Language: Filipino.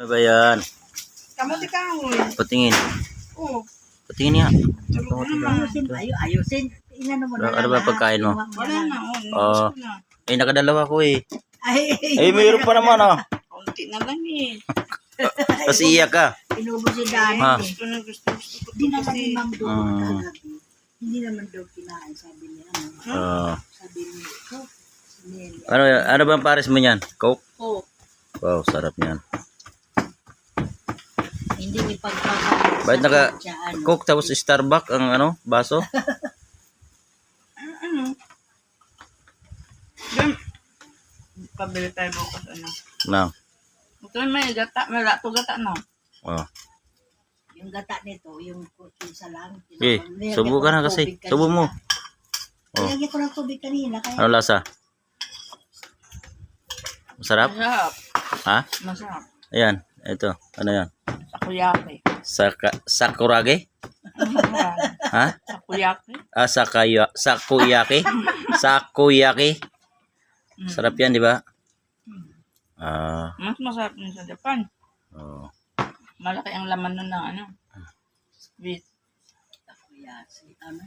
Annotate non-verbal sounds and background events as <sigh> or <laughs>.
Ano ba yan? Kamuti ka, uy. Patingin. Oo. Patingin niya. Na naman. Ayusin. Inano mo Ano- na ano ba pagkain mo? Wala na, oh. Oo. Gusto na. Eh, nakadalawa ko eh. Ay, Eh, mayroon pa naman ah. Kaunti na lang eh. Kasi iyak ka. Inubo si Dani. Ha? eh. Gusto na gusto. Hindi naman kasi. Ma'am Doon Ah. Hindi naman daw kinain, sabi niya. Ano? Ah. Sabi niya. Sineli. ano, ano bang pares mo niyan? Coke? Oh, Wow, sarap niyan. Hindi ni pagpapalala. Bakit naka. Coke tapos Starbucks ang ano, baso? <laughs> Ano? Diyan. Pabili tayo bukas, ano. Na. Ito may gata, may lato gata, no? Oh. Yung gata nito, yung kutin sa lang. Eh, Nilagyan subo ka na kasi. Subo mo. Oh. Nilagyan ko ng tubig kanina. Kaya Ano lasa? Masarap? Masarap. Ha? Masarap. Ayan, ito. Ano yan? Sakuyaki. Saka, sakurage? Ha? Sakuyaki. Ah, sakaya, sakuyaki? Sakuyaki? Sarap yan, di ba? Ah, Mas masarap din sa Japan. oh. Malaki ang laman nun ng ano. Sweet. Kuya, si ano,